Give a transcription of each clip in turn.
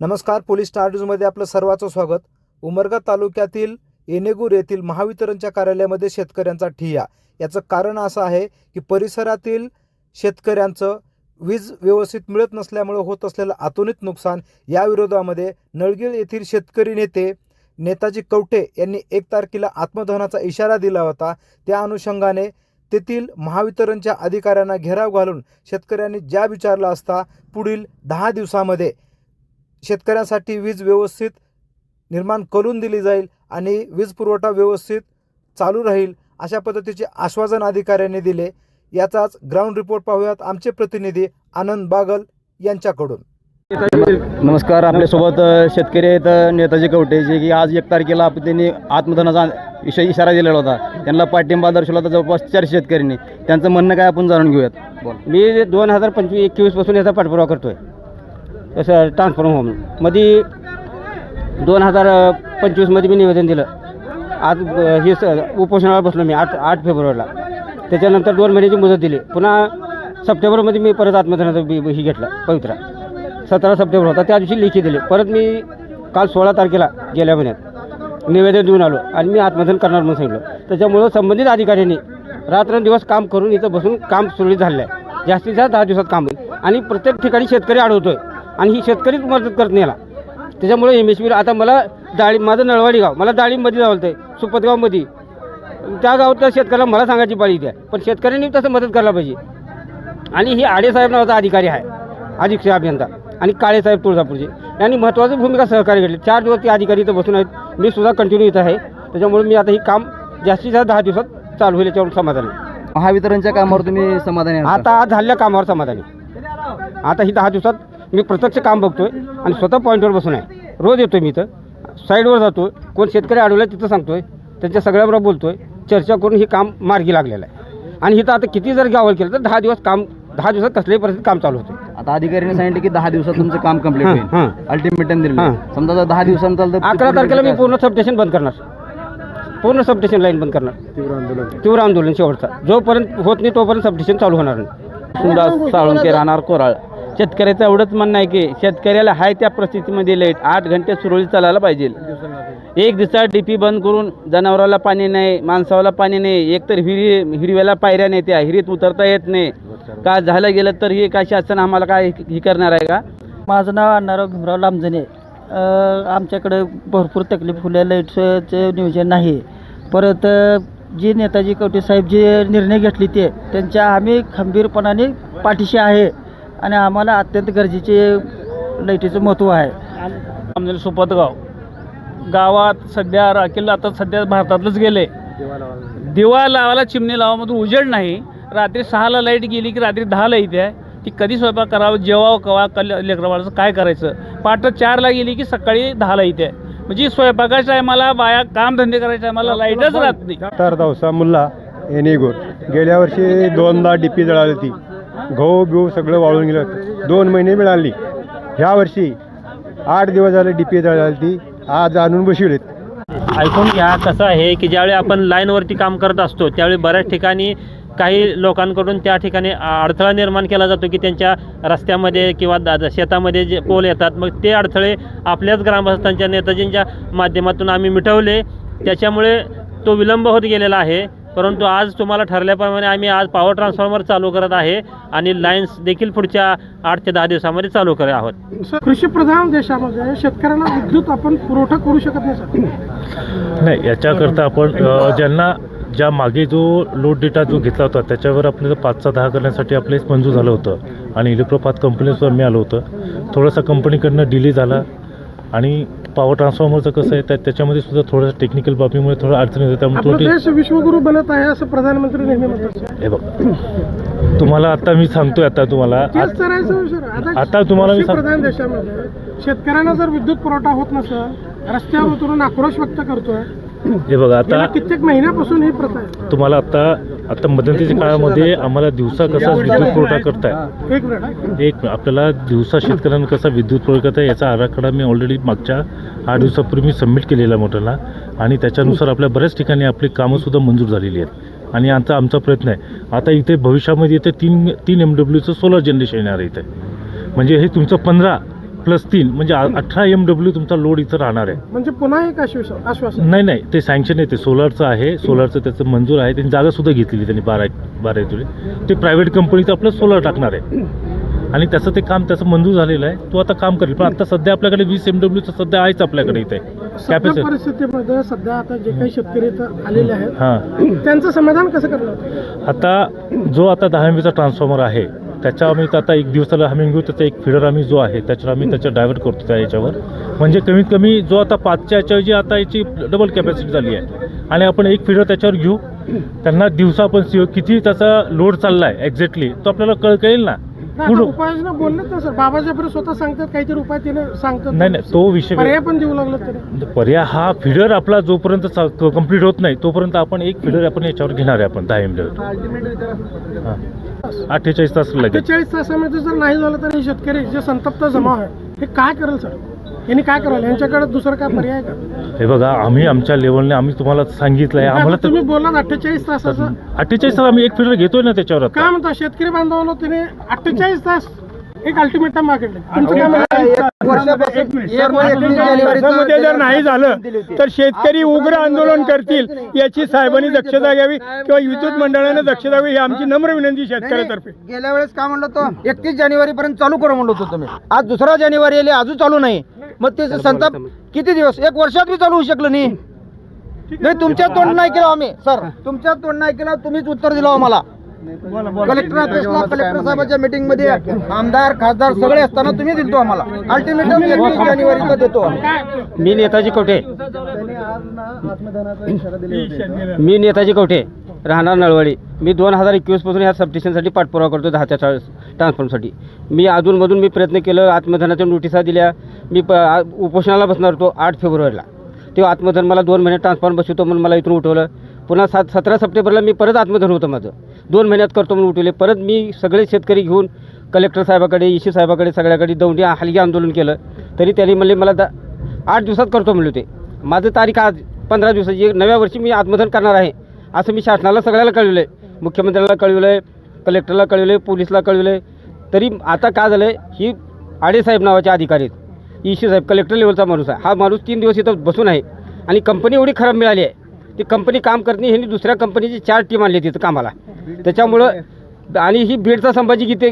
नमस्कार police star न्यूजमध्ये आपलं सर्वांचं स्वागत. उमरगा तालुक्यातील येनेगूर येथील महावितरणच्या कार्यालयामध्ये शेतकऱ्यांचा ठिय्या. याचं कारण असं आहे की परिसरातील शेतकऱ्यांचं वीज व्यवस्थित मिळत नसल्यामुळे होत असलेलं अतोनित नुकसान या विरोधामध्ये नळगीळ येथील शेतकरी नेते नेताजी कवटे यांनी एक तारखेला आत्मदहनाचा इशारा दिला होता. त्या अनुषंगाने तेथील महावितरणच्या अधिकाऱ्यांना घेराव घालून शेतकऱ्यांनी ज्या विचारला असता पुढील दहा दिवसामध्ये शेतकऱ्यांसाठी वीज व्यवस्थित निर्माण करून दिली जाईल आणि वीज पुरवठा व्यवस्थित चालू राहील अशा पद्धतीचे आश्वासन अधिकाऱ्यांनी दिले. याचाच ग्राउंड रिपोर्ट पाहूयात आमचे प्रतिनिधी आनंद बागल यांच्याकडून. नमस्कार आपल्यासोबत शेतकरी आहेत नेताजी कवटे जे की आज एक तारखेला आपण त्यांनी आत्मधनाचा इशा इशारा दिलेला होता. त्यांना पाठिंबा दर्शवला होता जवळपास चारशे शेतकऱ्यांनी. त्यांचं म्हणणं काय आपण जाणून घेऊयात. मी दोन हजार पंचवीस एकवीसपासून याचा पाठपुरावा करतो तसं ट्रान्सफॉर्म होममध्ये दोन हजार पंचवीसमध्ये मी निवेदन दिलं. आज हे स उपोषणाला बसलो मी आठ आठ फेब्रुवारीला. त्याच्यानंतर दोन महिन्याची मुदत दिली. पुन्हा सप्टेंबरमध्ये मी परत आत्मधनाचं बी ही घेतलं पवित्रा. सतरा सप्टेंबर होता. त्या दिवशी लेखी दिली. परत मी काल सोळा तारखेला गेल्या महिन्यात निवेदन देऊन आलो आणि मी आत्मधन करणार म्हणून सांगितलं. त्याच्यामुळं संबंधित अधिकाऱ्यांनी रात्रंदिवस काम करून इथं बसून काम सुरळीत झालं आहे. जास्तीत जास्त दहा दिवसात काम होईल. आणि प्रत्येक ठिकाणी शेतकरी अडवतोय आणि ही शेतकरीच मदत करत नाही याला. त्याच्यामुळे एम एस पी आता मला डाळी माझं नळवाडी गाव मला डाळींमध्ये जावं आहे सुपतगावमध्ये. त्या गावातल्या शेतकऱ्याला मला सांगायची पाळी आहे. पण शेतकऱ्यांनी तसं मदत करायला पाहिजे. आणि ही आडेसाहेब नावाचा अधिकारी आहे अधीक्षक अभियंता आणि काळेसाहेब तुळजापूरचे. यांनी महत्त्वाची भूमिका सहकार्य घेतली. चार दिवस ते अधिकारी इथं बसून आहेत. मी सुद्धा कंटिन्यू इथं आहे. त्याच्यामुळे मी आता ही काम जास्तीत जास्त दहा दिवसात चालू होईल याच्यावर समाधान. महावितरणच्या कामावर तुम्ही समाधानी? आता आज झालेल्या कामावर समाधानी. आता ही दहा दिवसात मी प्रत्यक्ष काम बघतोय आणि स्वतः पॉईंटवर बसून आहे. रोज येतोय मी इथं. साईडवर जातो कोण शेतकरी अडवला तिथं सांगतोय. त्यांच्या सगळ्याबरोबर बोलतोय. चर्चा करून हे काम मार्गी लागलेलं आहे. आणि इथं आता किती जर गावल केलं तर दहा दिवस काम दहा दिवसात कसल्याही परिस्थितीत काम चालू होते आता अधिकाऱ्यांनी सांगितलं की दहा दिवसात तुमचं काम कंप्लीट हां, होईल. अल्टिमेटम दिलं हां. समजा जर दहा दिवसांत चालतं तर अकरा तारखेला मी पूर्ण सबस्टेशन बंद करणार. पूर्ण सबस्टेशन लाईन बंद करणार. तीव्र आंदोलन. शेवटचा. जोपर्यंत होत नाही तोपर्यंत सबस्टेशन चालू होणार नाही. सुंदास साळुंके राहणार कोराळ. शेतकऱ्याचं एवढंच म्हणणं आहे की शेतकऱ्याला हाय त्या परिस्थितीमध्ये लाइट आठ घंटे सुरळीत चालायला पाहिजे. एक दिवसा डीपी बंद करून जनावराला पाणी नाही माणसाला पाणी नाही एकतर हिरी हिरव्याला पायऱ्या नाही त्या हिरीत उतरता येत नाही. का झालं गेलं तर हे काय शासन आम्हाला काय हे करणार आहे का? माझं नाव अण्णाराव भीमराव लांबजने आमच्याकडे भरपूर तकलीफ फुल्या लाईटचं नियोजन नाही. परत जी जे नेताजी कवटे साहेब जे निर्णय घेतले ते त्यांच्या आम्ही खंबीरपणाने पाठीशी आहे. आणि आम्हाला अत्यंत गरजेचे लाईटीचं महत्त्व आहे. आमदार सुपतगाव. गावात सध्या राखेल आता सध्या भारतातलंच गेले. दिवा लावायला चिमणी लावामधून उजेड नाही. रात्री सहाला लाइट गेली की रात्री दहाला येते ती कधी स्वयंपाक करावं जेवावं कवा कल लेकरवाळाचं काय करायचं? पाठ चारला गेली की सकाळी दहाला येते म्हणजे स्वयंपाकाच्या टायमाला बाया कामधंदे करायच्या टायमाला लाईटच राहत नाही. तर दवसा मुल्ला येणेगोर गेल्या वर्षी दोनदा डीपी जळाली ती गहू बिहू सगळं वाळून गेलं. दोन महिने मिळाली. ह्या वर्षी आठ दिवस झाले डीपी झाली ती. आज आणून बसविलेत. ऐकून घ्या कसं आहे की ज्यावेळी आपण लाईनवरती काम करत असतो त्यावेळी बऱ्याच ठिकाणी काही लोकांकडून त्या ठिकाणी अडथळा निर्माण केला जातो की त्यांच्या रस्त्यामध्ये किंवा दा- शेतामध्ये जे पोल येतात मग ते अडथळे आपल्याच ग्रामस्थांच्या नेताजींच्या माध्यमातून आम्ही मिटवले. त्याच्यामुळे तो विलंब होत गेलेला आहे. परंतु आज तुम्हाला ठरल्याप्रमाणे आम्ही आज पॉवर ट्रान्सफॉर्मर चालू करत आहे आणि लाईन्स देखील पुढच्या आठ ते दहा दिवसामध्ये चालू करत आहोत. कृषीप्रधान देशामध्ये शेतकऱ्यांना विद्युत आपण पुरवठा करू शकत नाही याच्याकरता आपण ज्यांना ज्या मागे जो लोड डेटा जो घेतला होता त्याच्यावर आपल्याला पाचचा दहा करण्यासाठी आपले मंजूर झालं होतं आणि इलेक्ट्रोपाथ कंपनीसुद्धा मिळालं होतं. थोडासा कंपनीकडनं डिले झाला. आणि पॉवर ट्रान्सफॉर्मरचं कसं आहे त्या त्याच्यामध्ये सुद्धा थोडंसं टेक्निकल बाबीमुळे थोडं अडचण येते त्यामुळे आपला थोडी विश्वगुरु बनत आहे असं प्रधानमंत्री नेहमी म्हणतात हे बघ. तुम्हाला आता मी सांगतोय आता तुम्हाला तेच सर, सर. आता तुम्हाला मी सांग- प्रधान देशामध्ये शेतकऱ्यांना जर विद्युत पुरवठा होत नसेल रस्त्यावर उतरून आक्रोश व्यक्त करतोय हे बघा आता कित्येक महिन्यापासून ही प्रथा आहे. तुम्हाला आता आता मध्यंतरीच्या काळामध्ये आम्हाला दिवसा कसा विद्युत पुरवठा करताय? एक मिनिट आहे. एक आपल्याला दिवसा शेतकऱ्यांना कसा विद्युत पुरवठा करता याचा आराखडा मी ऑलरेडी मागच्या आठ दिवसापूर्वी मी सबमिट केलेला मोठ्याला. आणि त्याच्यानुसार आपल्या बऱ्याच ठिकाणी आपली कामंसुद्धा मंजूर झालेली आहेत. आणि आता आमचा प्रयत्न आहे. आता इथे भविष्यामध्ये इथे तीन तीन एम डब्ल्यूचं सोलर जनरेशन येणार आहे इथे. म्हणजे हे तुमचं पंधरा प्लस तीन म्हणजे अठरा एम डब्ल्यू तुमचा लोड इथं राहणार आहे. म्हणजे पुन्हा एक आश्वासन आश्वासन? नाही नाही ते सँक्शन आहे ते सोलारचं आहे सोलारचं त्याचं मंजूर आहे. त्यांनी जागा सुद्धा घेतलेली त्यांनी बारा बारा एतुरी ते प्रायव्हेट कंपनीचं आपलं सोलार टाकणार आहे. आणि त्याचं ते काम त्याचं मंजूर झालेलं आहे. तो आता काम करेल. पण आता सध्या आपल्याकडे वीस एम डब्ल्यूचं सध्या आहेच आपल्याकडे इथे सध्या कॅपॅसिटी परिस्थितीमध्ये सध्या आता जे काही शेतकरी इथं आलेले आहेत हां. त्यांचं समाधान कसं करणार? आता जो आता दहा ट्रान्सफॉर्मर आहे त्याच्या आम्ही आता एक दिवसाला हमिंग घेऊ त्याचा एक फिडर आम्ही जो आहे त्याच्यावर आम्ही त्याच्या डायव्हर्ट करतो त्या याच्यावर. म्हणजे कमीत कमी जो आता पाचच्या याच्याऐवजी आता याची डबल कॅपॅसिटी झाली आहे. आणि आपण एक फिडर त्याच्यावर घेऊ. त्यांना दिवसा आपण किती त्याचा लोड चालला आहे एक्झॅक्टली तो आपल्याला कळ कळेल ना. आता उपाययोजना बोललेत ना सर बाबाजी आपण स्वतः सांगतात काहीतरी उपाय तिने सांगतात. नाही नाही तो विषय पर्याय पण देऊ लागलं तरी पर्याय हा फिडर आपला जोपर्यंत कंप्लीट होत नाही तोपर्यंत आपण एक फिडर आपण याच्यावर घेणार आहे आपण दहा एम हां अठ्ठेचाळीस तास अठ्ठेचाळीस तासामध्ये जर नाही झालं तर हे शेतकरी जे संतप्त जमा आहे हे काय करेल सर? यांनी काय कराल यांच्याकडे दुसरं काय पर्याय आहे का? हे बघा आम्ही आमच्या लेवलने आम्ही तुम्हाला सांगितलं आहे आम्हाला आता तुम्ही बोललात अठ्ठेचाळीस तासाचं. अठ्ठेचाळीस तास आम्ही एक फिडर घेतोय ना त्याच्यावर आता. काय म्हणता शेतकरी बांधवांनो तिने अठ्ठेचाळीस तास एक अल्टिमेटम मागितले तुमचं काय म्हणणं आहे? मध्ये जर नाही झालं तर शेतकरी उग्र आंदोलन करतील याची साहेबांनी दक्षता घ्यावी किंवा विद्युत मंडळाने दक्षता घ्यावी ही? आमची नम्र विनंती शेतकऱ्यातर्फे. गेल्या वेळेस काय म्हणलं होतं? एकतीस जानेवारी पर्यंत चालू करू म्हणलं होतं तुम्ही. आज दुसरा जानेवारी आले अजून चालू नाही. मग ते संताप किती दिवस? एक वर्षात बी चालू होऊ शकलं नाही. नाही तुमच्या तोंड नाही केलं आम्ही. सर तुमच्या तोंड नाही केलं तुम्हीच उत्तर दिलं आम्हाला. कलेक्टर ऑफिसला कलेक्टर साहेबांच्या मीटिंगमध्ये आमदार खासदार सगळे असताना तुम्ही दिलतो आम्हाला. अल्टिमेटम एकवीस जानेवारीचा देतो. मी नेताजी कवठे. मी नेताजी कवठे. राहणार नळवडी. मी दोन हजार एकवीसपासून ह्या सबस्टेशनसाठी पाठपुरावा करतो दहाच्या चाळीस ट्रान्सफॉर्मसाठी मी अजूनमधून मी प्रयत्न केलं आत्मधनाच्या नोटिसा दिल्या. मी प आ- उपोषणाला बसणार होतो आठ फेब्रुवारीला. तेव्हा आत्मधन मला दोन महिने ट्रान्सफॉर्म बसवतो म्हणून मला इथून उठवलं. पुन्हा सात सतरा सप्टेंबरला मी परत आत्मधन होतं माझं. दोन महिन्यात करतो म्हणून उठवले. परत मी सगळे शेतकरी घेऊन कलेक्टर साहेबाकडे इशी साहेबाकडे सगळ्याकडे दौंडी हलगी आंदोलन केलं. तरी त्यांनी म्हणले मला दा आठ दिवसात करतो म्हणले होते. माझं तारीख आज पंधरा दिवसाची नव्या वर्षी मी आत्मधन करणार आहे असं मी शासनाला सगळ्याला कळविलं आहे मुख्यमंत्र्याला कळविलं आहे कलेक्टरला कळविलं आहे पोलिसला कळविलं आहे तरी आता काय झालं आहे ही आडेसाहेब नावाचे अधिकारी आहेत. इशी साहेब कलेक्टर लेवलचा माणूस आहे. हा माणूस तीन दिवस इथं बसून आहे. आणि कंपनी एवढी खराब मिळाली आहे. ती कंपनी काम करत नाही ह्यांनी दुसऱ्या कंपनीची चार टीम आणली तिथं कामाला. त्याच्यामुळं आणि ही बीडचा संभाजी गीते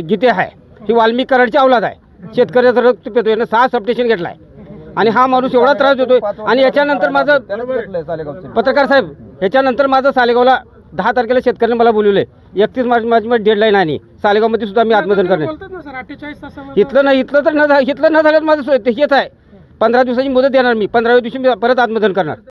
गीते आहे ही वाल्मिक कराडची अवलाद आहे शेतकऱ्याचं रक्त पेतो यानं सहा सबस्टेशन घेतला आहे आणि हा माणूस एवढा त्रास देतोय. आणि याच्यानंतर माझं पत्रकार साहेब ह्याच्यानंतर माझं सालेगावला दहा तारखेला शेतकऱ्यांनी मला बोलवले एकतीस मार्च माझी माझी डेडलाईन आहे सालेगावमध्ये सुद्धा मी आत्मधन करणार बोलतात ना सर अठ्ठेचाळीस तासामध्ये इथलं नाही इथलं तर न इथलं न झालं माझं हेच आहे. पंधरा दिवसाची मुदत देणार मी. पंधराव्या दिवशी मी परत आत्मधन करणार.